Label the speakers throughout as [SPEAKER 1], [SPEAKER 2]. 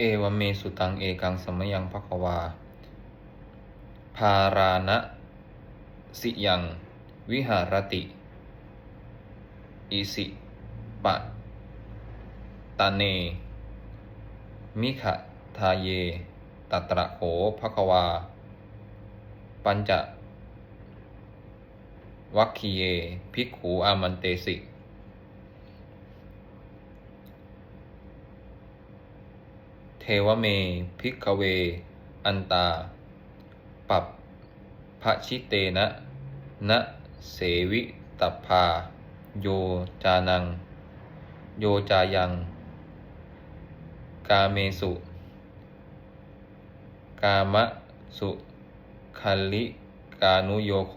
[SPEAKER 1] เอวเมสุตังเอกังสมยังภควาภาราณะสิยัง วิหารติ อิสิปะตาเน มิขะทาเย ตัตระโขภควา ปัญจวัคคีเย ภิกขูอามันเตสิ เทวเมภิกเว อันตา ปับพระชิเตนะนะเสวิตัพา โยจานัง โยจายัง กาเมสุ กามะสุคัลลิกานุโยโค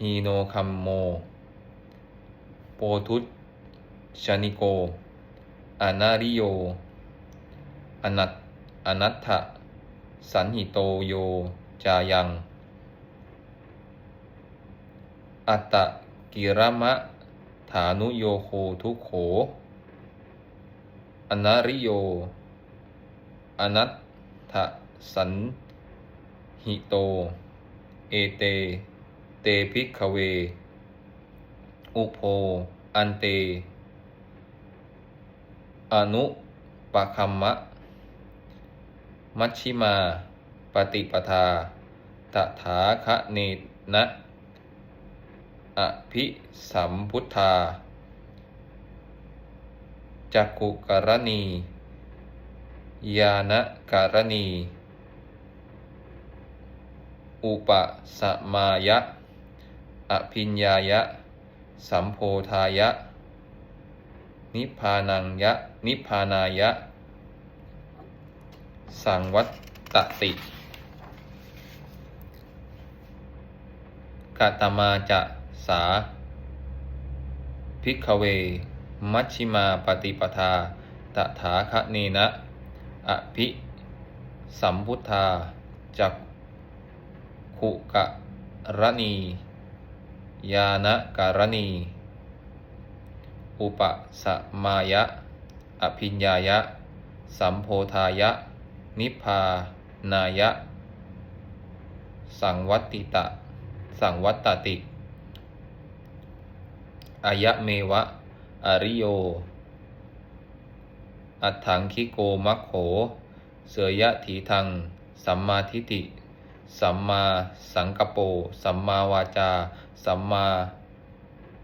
[SPEAKER 1] ฮีโนคัมโม โปทุตชนิโก อนาริโย อนัตอนัตถะสันหิโตโยจายัง อัตตะกิรมะฐานุโยโคทุโข อนาริโย อนัตถะสันหิโต เอเต เตพิกขเว อุโพ อันเต อนุปะคัมมะ มัชชิมา ปฏิปทา ตถาคเนนะอภิสัมพุทธาจักขุกรณี ยานการณี อุปสมายะ อภิญญายะ สัมโพธายะ นิพพานังยะ นิพพานายะ สังวัตตติกาตมาจะสาภิกเว มัชชิมาปฏิปทาตถาคเนนะอภิสัมพุทธาจักขุกะรณี ยานะการณี อุปสมายะ อภิญญายะ สัมโพธายะ นิพพานายะ สังวัตติตะ สังวัตตติอายะเมวะ อริโย อัถังคิโกมัคโข เสยยะถีทัง สัมมาทิฏฐิ สัมมาสังกปโปสัมมาวาจา สัมมา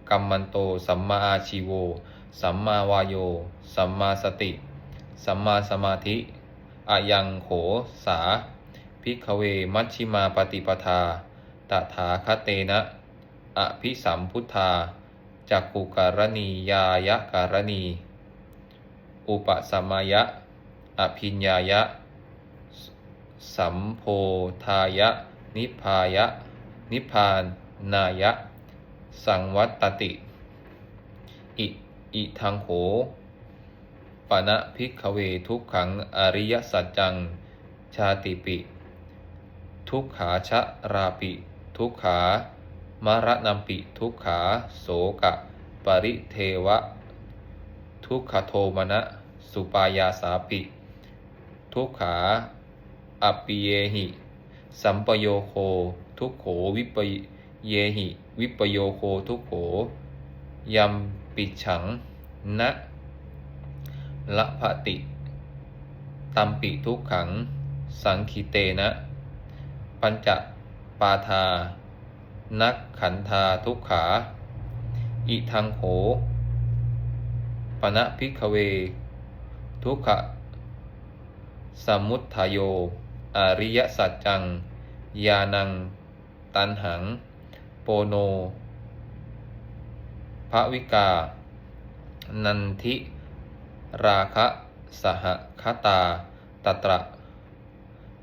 [SPEAKER 1] กัมมันโต สัมมาอาชีโว สัมมาวายโย สัมมาสติ สัมมาสมาธิ อายังโขสาภิกเวมัชชิมาปฏิปทา ตถาคเตนะอภิสัมพุทธาจักกุการณียายะการณี อุปสมายะ อภิญญายะ สัมโพธายะ นิพายะ นิพานนายะ สังวัตตติอิ อิทังโข ปณะพิกขเวทุกขังอริยสัจจัง ชาติปิ ทุกขาชะราปิ ทุกขามรณัมปิทุกขาโสกะ ปริเทวะ ทุกขโทมนะ สุปายาสาปิ ทุกขาอปิเยหิ สัมปโยโค ทุกโขวิปเยหิ วิปโยโคทุกโขยัมปิฉังนะ ละภติตัมปิทุกขัง สังคิเตนะ ปัญจปาทา นักขันธาทุกขา อิทังโขปณะพิกขเว ทุกขะสมุทธโย อริยสัจจัง ยานัง ตันหัง โปโนภวิกา นันทิ ราคะสหคตาตตระ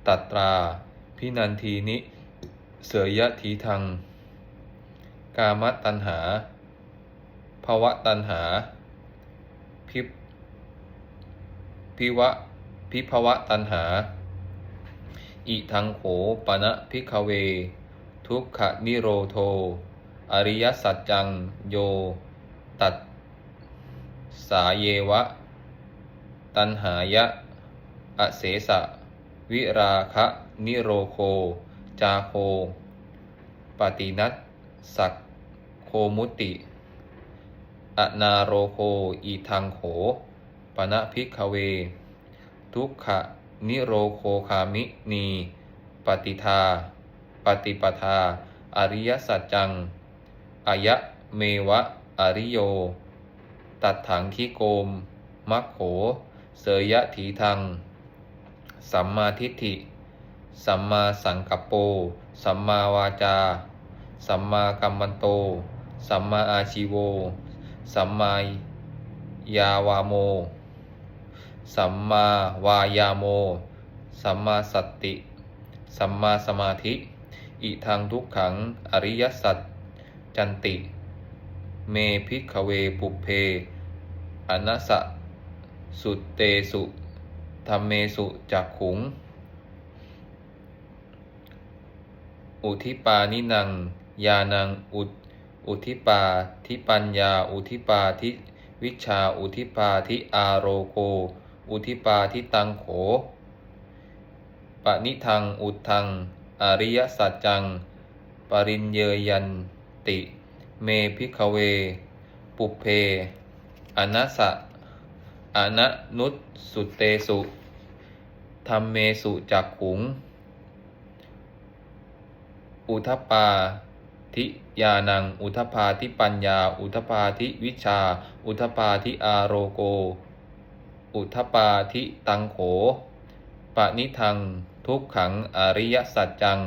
[SPEAKER 1] ตตรา พินันทีนิ เสยยะทีทัง กามตัณหาภวะตัณหา พิพิวะพิภวะตัณหา อิทังโขปณะพิกเว ทุกขนิโรโท อริยสัจจังโย ตัดสาเยวะ ตันหายะ อเสสะ วิราคะ นิโรโค จาโค ปฏินัตสักโคมุติ อนาโรโค อีทังโขปนะพิกขเว ทุกขะนิโรโคคามินี ปฏิทา ปฏิปทา อริยสัจจัง อายะเมวะ อริโย ตัดถังคิโกมมัคโข เสยยะถีทัง สัมมาทิฏฐิ สัมมาสังกัปโป สัมมาวาจา สัมมากัมมันโต สัมมาอาชีโว สัมมายาวาโม สัมมาวายาโม สัมมาสติ สัมมาสมาธิ อิทังทุกขังอริยสัจจันติ เมพิกขเวปุเพอนัสสะ สุเตสุธรรมเมสุจักขุง อุทิปานินัง ยานังอุทอุทิปาทิปัญญา อุทิปาทิวิชา อุทิปาทิอาโรโก อุทิปาทิตังโขปนิทัง อุทัง อริยสัจจัง ปริญเยยันติ เมพิกเว ปุเพอนัสสะ อนนุตสุเตสุธรรมเมสุจักขุง อุทปาทิยานัง อุทปาทิปัญญา อุทปาทิวิชา อุทปาทิอาโรโก อุทปาทิตังโขปนิทัง ทุกขัง อริยสัจจัง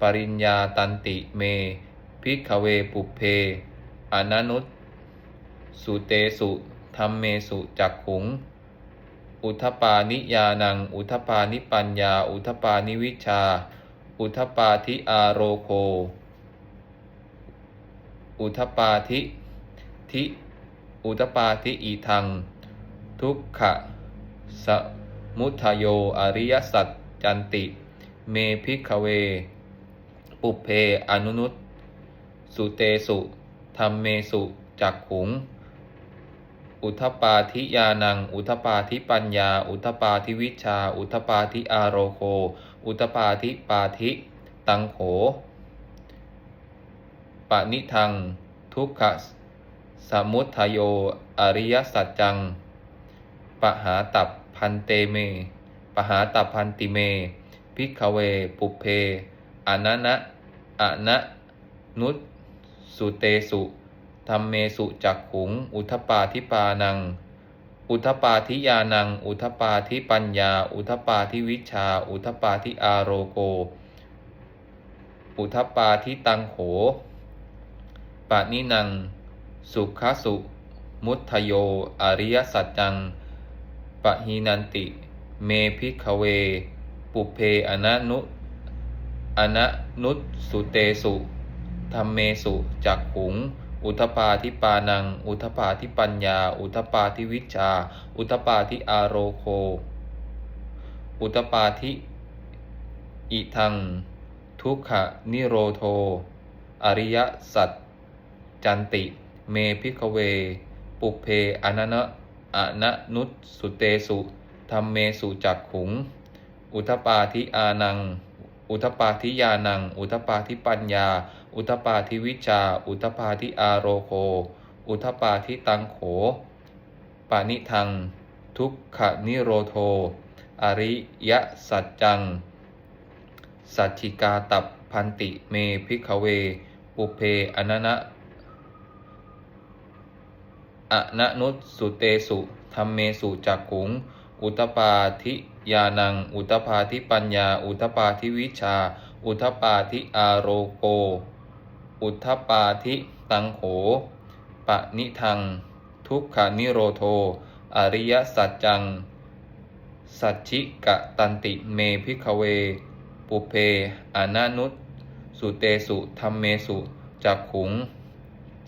[SPEAKER 1] ปริญญาตันติเม พิกเวปุเพ อนันุตสุเตสุ ธรรมเมสุจักขุง อุทปานิยานัง อุทปานิปัญญา อุทปานิวิชา อุทปาทิอาโรโค อุทปาทิทิอุทปาทิอีทัง ทุกขะสมุทโยอริยสัจจันติ เมพิกเว ปุเพอนุนุตสุเตสุธรรมเมสุจักขุง อุทปาทิยานัง อุทปาทิปัญญา อุทปาทิวิชา อุทปาทิอาโรโค อุทปาทิปาทิตังโขปนิทัง ทุกขะสมุทโย อริยสัจจัง ปหาตับพันเตเม ปหาตับพันติเม พิกเว ปุเพอนันะอนะนุตสุเตสุ ธรรมเมสุจักขุง อุทปาทิปานัง อุทปาทิยานัง อุทปาทิปัญญา อุทปาทิวิชา อุทปาทิอาโรโก อุทปาทิตังโขปานินัง สุขสุ มุทโย อริยสัจจังปะหินันติ เมพิกเว ปุเพอนะนุอนะนุสุเตสุธรรมเมสุจักขุง อุทปาทิปานัง อุทปาทิปัญญา อุทปาทิวิชา อุทปาทิอาโรโค อุทปาทิอิทัง ทุกขะนิโรโท อริยสัจจันติ เมพิกเว ปุเพอนันะอนนุตสุเตสุธรรมเมสุจักขุง อุทปาทิอานัง อุทปาทิยานัง อุทปาทิปัญญา อุทปาทิวิชา อุทปาทิอาโรโค อุทปาทิตังโข ปานิทัง ทุกขนิโรโท อริยสัจจัง สัจฉิกาตับพันติเมพิกเว ปุเพอนันะอะนะนุสุเตสุธรรมเมสุจักขุง อุตปาทิยานัง อุตปาทิปัญญา อุตปาทิวิชา อุทปาทิอาโรโก อุทปาทิตังโขปะนิทัง ทุกขานิโรโท อริยสัจจัง สัจฉิกะตันติเมพิกเว ปุเพอนานุตสุเตสุธรรมเมสุจักขุง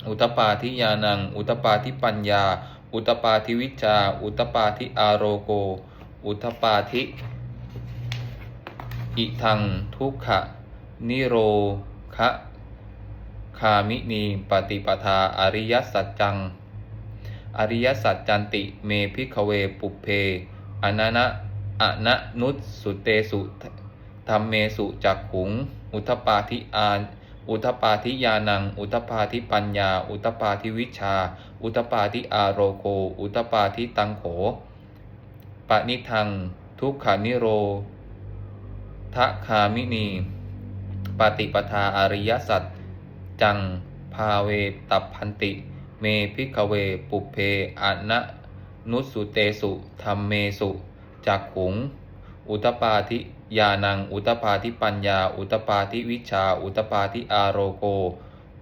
[SPEAKER 1] อุตปาทิยานัง อุตปาทิปัญญา อุตปาทิวิชา อุตปาทิอาโรโก อุทปาทิอิทังทุกขะนิโรคะคามินีปฏิปทาอริยสัจจัง อริยสัจจันติเมพิกเวปุเพอนันะอะนะนุตสุเตสุธรรมเมสุจักขุง อุทปปาทิอาน อุทปาทิยานัง อุทปาทิปัญญา อุทปาทิวิชา อุทปาทิอาโรโก อุทปาทิตังโข ปณิทัง ทุกขานิโรทะคามินี ปฏิปทาอริยสัจ จัง ภาเวตัพพันติ เมพิกเว ปุเพอะนะนุสสุเตสุธรรมเมสุจักขุง อุตปาทิ ยานัง อุตปาทิปัญญา อุตปาทิวิชา อุตปาทิอาโรโก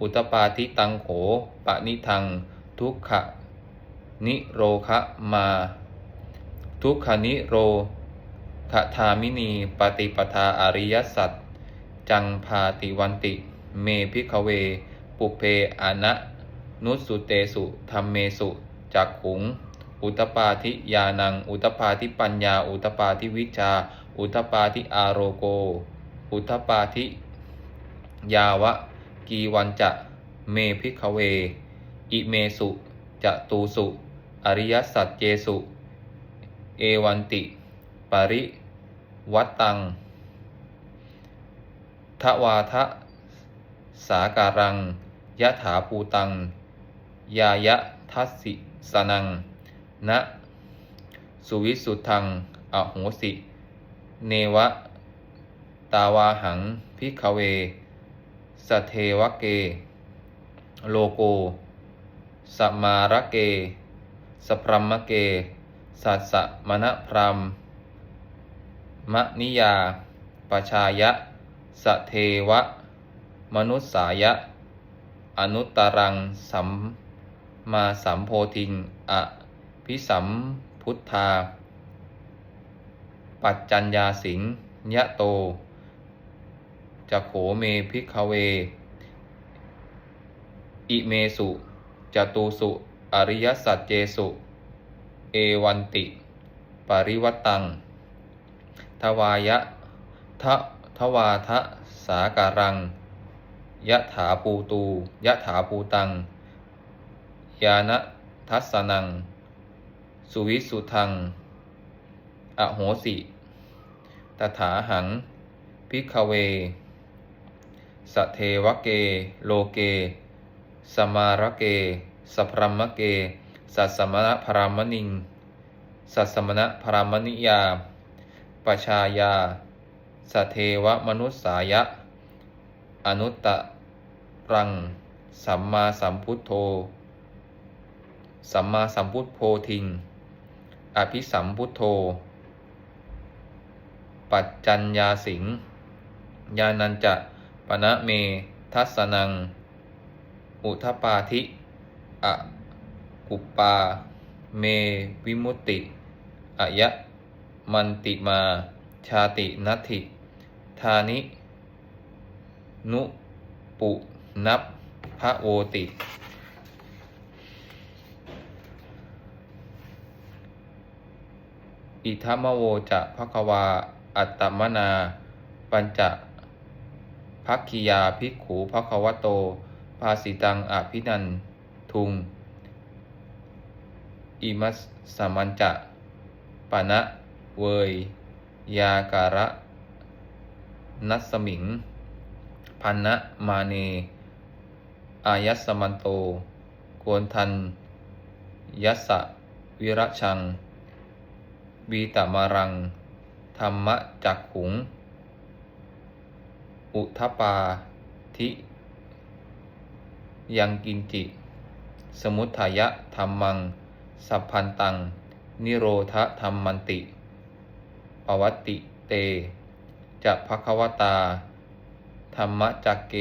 [SPEAKER 1] อุตปาทิตังโขปณิทัง ทุกขะนิโรคะมา ทุกขนิโรคทามินีปฏิปทาอริยสัจจังพาติวันติ เมพิกเว ปุเพอะนะนุสสุเตสุธรรมเมสุจักขุง อุตปาทิยานัง อุตปาทิปัญญา อุตปาทิวิชา อุตปาทิอาโรโก อุตปาทิยาวะ กีวันจะ เมพิกเว อิเมสุจะตูสุ อริยสัจเจสุ เอวันติ ปริวัตตังทวาทะสาการังยะถาภูตัง ยายะทัสสิสนัง นะ สุวิสุทัง อโหสิ เนวะ ตาวาหังพิกเว สเทวเก โลโก สมาระเก สพรมเก สัสสะมณพรามมนิยา ปชายะ สเทวะ มนุษสายะ อนุตตรังสัมมาสัมโพธิง อะพิสัมพุทธา ปัจจัญญาสิงยะโตจะโขเมพิกเว อิเมสุจตูสุ อริยสัจเจสุ เอวันติ ปริวัตตัง ทวายะทะทวาทะสาการังยะถาปูตูยะถาปูตัง ยานะทัสสนัง สุวิสุทัง อโหสิ ตถาหัง พิกเว สเทวเก โลเก สมาระเก สพรมะเก สัสมณพรามณิง สัสมณพรามณิยา ปชายา สเทวมนุษสายะ อนุตตรัง สัมมาสัมพุทโธ สัมมาสัมพุทโพธิง อภิสัมพุทโธ ปัจจัญญาสิงยานันจะปณะเม ทัสนัง อุทปาธิอะกุปปา เมวิมุตติอายะมันติมา ชาตินัตถิ ธานิ นุปุนับพระโวติ อิทัมมโวจะภควา อัตตมนา ปัญจะพักคิยาภิกขูภควโต ภาสิตังอภินันทุง อิมัสสมันจะปะนะเวยยาการะ นัสมิง พันนะมาเน อายัสมันโตกวนทัน ยัสสะวิระชังบีตมารัง รรมจักขุง อุทปาทิ ยังกินจิ สมุทายะธรรมัง สัพพันตัง นิโรธธรรมมันติปวัตติเต จะภควตา ธรรมจักเก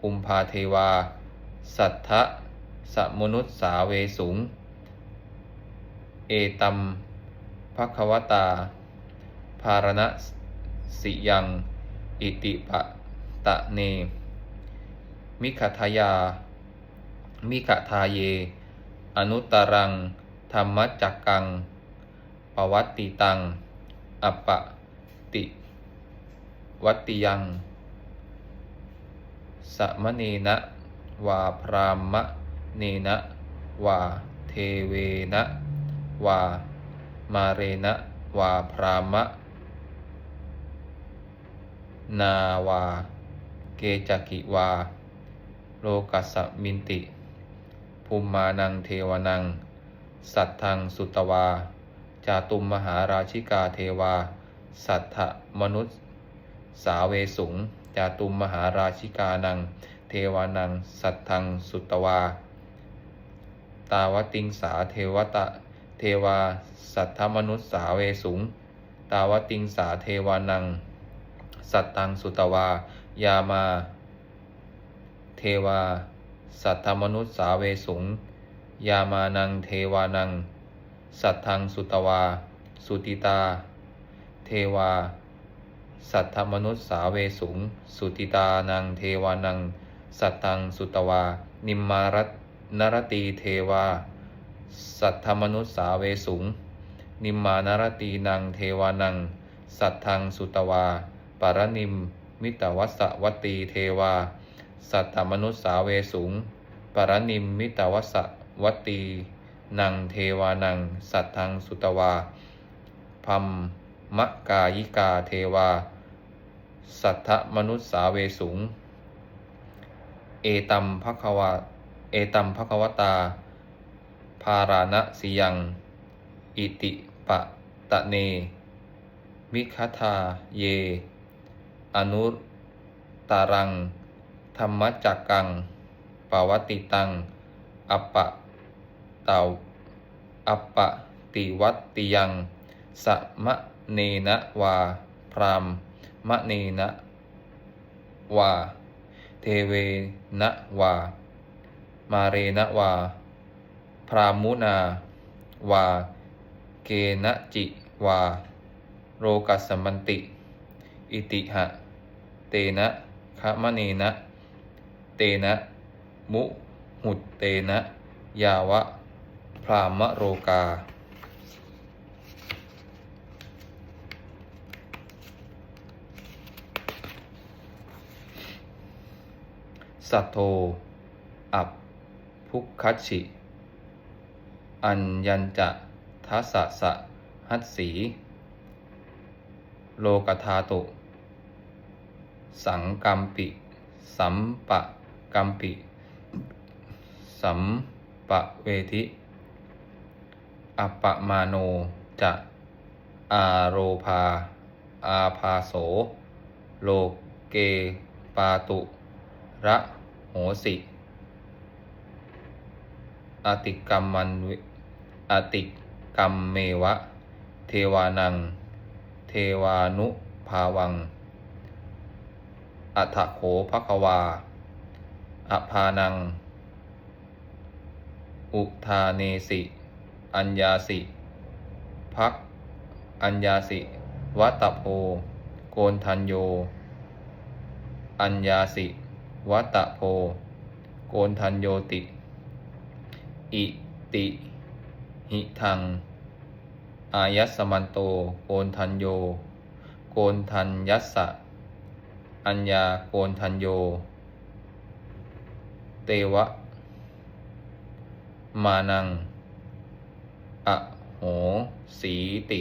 [SPEAKER 1] กุมภาเทวา สัทธะสมนุษสาเวสุง เอตัมภควตา ภารณสิยังอิติปะตะเน มิขทายา มิขทาเย อนุตรัง ธรรมจักกัง ปวัตติตัง อปปะติ วัตติยัง สมเนนะวาพรามะเนนะวาเทเวนะวามาเรนะวาพรามะ นาวา เกจกิวา โลกัสมินติ ภูมิมานังเทวนัง สัตทังสุตวา จาตุมมหาราชิกาเทวา สัทธมนุษย์ สาเวสุง จาตุมมหาราชิกานัง เทวานัง สัทธังสุตวา ตาวติงสาเทวตะ เทวา สัทธมนุษย์สาเวสุง ตาวติงสาเทวานัง สัตตังสุตวา ยามา เทวา สัทธมนุษสาเวสุง ยามานังเทวานัง สัทธังสุตวา สุติตา เทวา สัทธมนุษสาเวสุง สุติตานังเทวานัง สัทธังสุตวา นิมมารัตนรตีเทวา สัทธมนุษสาเวสุง นิมมานรตีนังเทวานัง สัทธังสุตวา รนิม มิตวัสวตีเทวา สัตตมนุษสาเวสุงปารนิมมิตวัสวตีนังเทวานัง สัตทังสุตวาพัมมะกายิกาเทวา สัทธมนุษสาเวสุง เอตัมภควาเอตัมภควตา ภาราณสิยัง อิติปะตะเนมิคทาเย อนุตารัง ธรรมจักกังปวติตัง อัปปะเตาอัปปะติวัตติยัง สมะเนนะวา พรามมะเนนะวา เทเวนะวา มาเรนะวา พรามุนาวา เกนะจิวา โรกัสสมันติ อิติหะ เตนะคะมะเนนะ เตนะ มุหุตเตนะ ยาวะ พรามโรกา สัทโท อับพุกคัชิ อัญญัญจะทัสสะสะหัสสี โลกธาตุ สังกัมปิ สัมปะกัมปิ สัมปะเวทิ อัปปะมาโนจะอาโรพา อาพาโส โลเกปาตุ ระโหสิอติกรรมมันวิอติกรรมเมวะ เทวานัง เทวานุภาวัง อัฏฐโขภควาอภานัง อุทาเนสิ อัญญาสิ พัก อัญญาสิ วัตตโพ โกนทันโย อัญญาสิ วัตตโพ โกนทันโยติ อิติ หิทัง อายัสสมันโต โกนทันโย โกนทันยัสสะ อัญญาโกนทันโย เตวะ มานัง อโหสีติ